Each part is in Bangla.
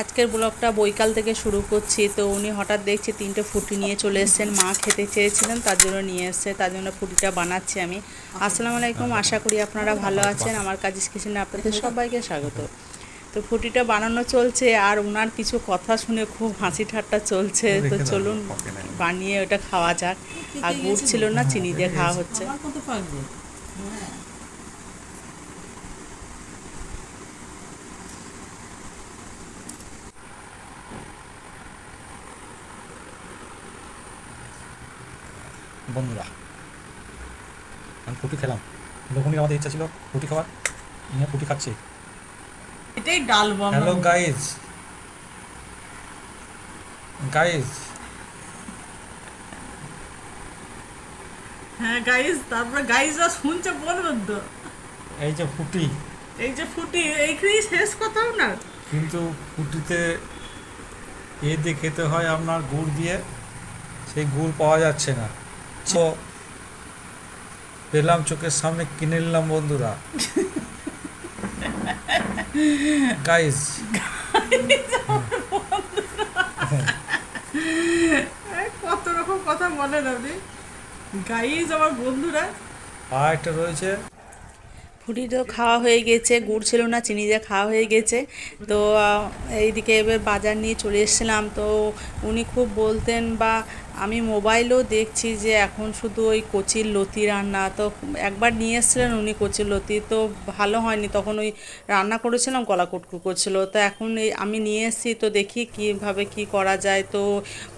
আজকের ব্লগটা বৈকাল থেকে শুরু করছি তো উনি হঠাৎ দেখছি তিনটে ফুটি নিয়ে চলে এসেছেন। মা খেতে চেয়েছিলেন তার জন্য নিয়ে এসছে তার জন্য ফুটিটা বানাচ্ছি আমি। আসসালামু আলাইকুম আশা করি আপনারা ভালো আছেন আমার কাজিস কিচেনে আপনাদের সবাইকে স্বাগত। তো ফুটিটা বানানো চলছে আর ওনার কিছু কথা শুনে খুব হাসি ঠাট্টা চলছে। তো চলুন বানিয়ে ওটা খাওয়া যাক। আর গুড় ছিল না চিনি দিয়ে খাওয়া হচ্ছে। বন্ধুরা আমি ফুটি খেলাম। যখনই আমাদের ইচ্ছা ছিল ফুটি খাওয়ার নিয়ে ফুটি খাচ্ছি। এটাই ডাল হ্যালো গাইজ গাইজ হ্যাঁ গাইস তারপরে গাইসরা শুনছে বলবেন তো এই যে ফুটি এই যে ফুটি এইখানেই শেষ কথাও না কিন্তু ফুটিতে এ দিয়ে খেতে হয় আপনার গুড় দিয়ে সেই গুড় পাওয়া যাচ্ছে না। তো পেলাম চোখের সামনে কিনে নিলাম বন্ধুরা। গাইজ কত রকম কথা বলেন আপনি গাইস আমার বন্ধুরা। আর একটা রয়েছে। ফুটি তো খাওয়া হয়ে গেছে গুড় ছিল না চিনি দিয়ে খাওয়া হয়ে গেছে। তো এইদিকে এবার বাজার নিয়ে চলে এসেছিলাম। তো উনি খুব বলতেন বা আমি মোবাইলেও দেখছি যে এখন শুধু ওই কচির লতি রান্না, তো একবার নিয়ে এসেছিলেন উনি কচির লতি, তো ভালো হয়নি। তখন ওই রান্না করেছিলাম গলা কুটকু করছিল। তো এখন এই আমি নিয়ে এসেছি, তো দেখি কীভাবে কি করা যায়। তো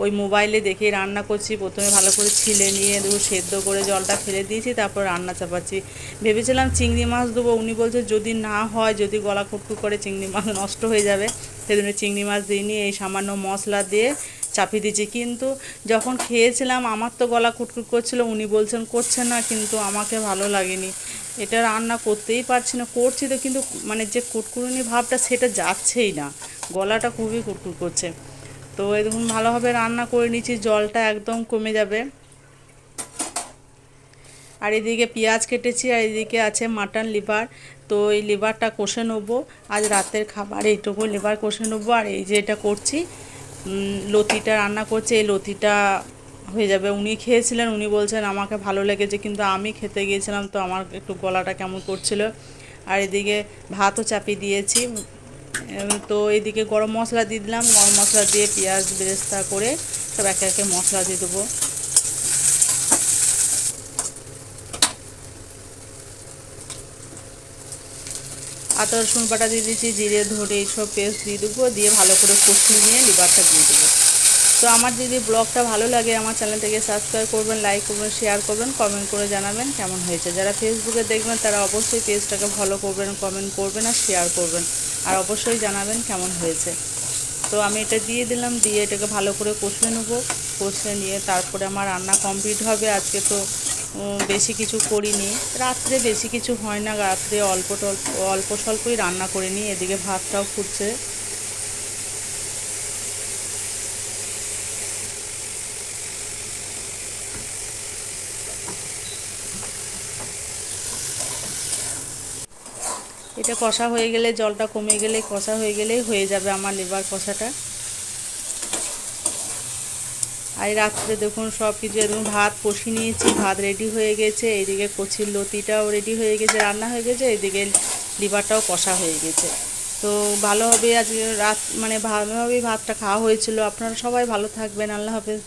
ওই মোবাইলে দেখে রান্না করছি, প্রথমে ভালো করে ছিলে নিয়ে দেবো সেদ্ধ করে জলটা ফেলে দিয়েছি, তারপর রান্না চাপাচ্ছি। ভেবেছিলাম চিংড়ি মাছ দেবো, উনি বলছে যদি না হয়, যদি গলা কুটকু করে, চিংড়ি মাছ নষ্ট হয়ে যাবে, সেজন্য চিংড়ি মাছ দিইনি। এই সামান্য মশলা দিয়ে চাপিয়ে দিয়েছি। কিন্তু যখন খেয়েছিলাম, আমার তো গলা কুটকুট করছিল, উনি বলছেন, করছে না, কিন্তু আমাকে ভালো লাগেনি। এটা রান্না করতেই পারছি না, করছি তো, কিন্তু মানে যে কুটকুরুনি ভাবটা, সেটা যাচ্ছেই না। গলাটা খুবই কুটকুট করছে। তো দেখুন, ভালোভাবে রান্না করে নিচ্ছি জলটা একদম কমে যাবে। আর এদিকে পেঁয়াজ কেটেছি, আর এদিকে আছে মাটন লিভার। তো এই লিভারটা কষে নেব। আজ রাতের খাবার এইটুকু লিভার কষে নেব। আর এই যে এটা করছি লতিটা রান্না করছে, এই লতিটা হয়ে যাবে। উনি খেয়েছিলেন, উনি বলছেন, আমাকে ভালো লেগেছে, কিন্তু আমি খেতে গিয়েছিলাম, তো আমার একটু গলাটা কেমন করছিল। আর এদিকে ভাতও চাপিয়ে দিয়েছি। তো এদিকে গরম মশলা দিয়ে দিলাম। গরম মশলা দিয়ে পেঁয়াজ বেরেস্তা করে সব একে একে মশলা দিয়ে দেবো। আদা রসুন বাটা দিয়ে দিয়েছি জিরে ধরে এইসব পেস্ট দিয়ে দেবো, দিয়ে ভালো করে কষিয়ে নিয়ে লিভারটা দিয়ে দেবো। তো আমার যদি ব্লগটা ভালো লাগে, আমার চ্যানেলটাকে সাবস্ক্রাইব করবেন লাইক করবেন শেয়ার করবেন কমেন্ট করে জানাবেন কেমন হয়েছে। যারা ফেসবুকে দেখবেন, তারা অবশ্যই পেজটাকে ফলো করবেন কমেন্ট করবেন আর শেয়ার করবেন। আর অবশ্যই জানাবেন কেমন হয়েছে। তো আমি এটা দিয়ে দিলাম, দিয়ে এটাকে ভালো করে কষিয়ে নেব। কষিয়ে নিয়ে তারপরে আমার রান্না কমপ্লিট হবে আজকে তো বেশি কিছু করিনি। রাত্রে বেশি কিছু হয় না, রাত্রে অল্প টল্প অল্প স্বল্পই রান্না করে এদিকে ভাতটাও ফুটছে। এটা কষা হয়ে গেলে, জলটা কমে গেলে, কষা হয়ে গেলেই হয়ে যাবে আমার লিভার কষাটা। আর রাত্রে দেখুন সব কিছু একদম ভাত কষি নিয়েছি, ভাত রেডি হয়ে গেছে, এইদিকে কচির লতিটাও রেডি হয়ে গেছে, রান্না হয়ে গেছে, এইদিকে লিভারটাও কষা হয়ে গেছে। তো ভালোভাবে আজকে রাত মানে ভালোভাবেই ভাতটা খাওয়া হয়েছিল। আপনারা সবাই ভালো থাকবেন, আল্লাহ হাফেজ।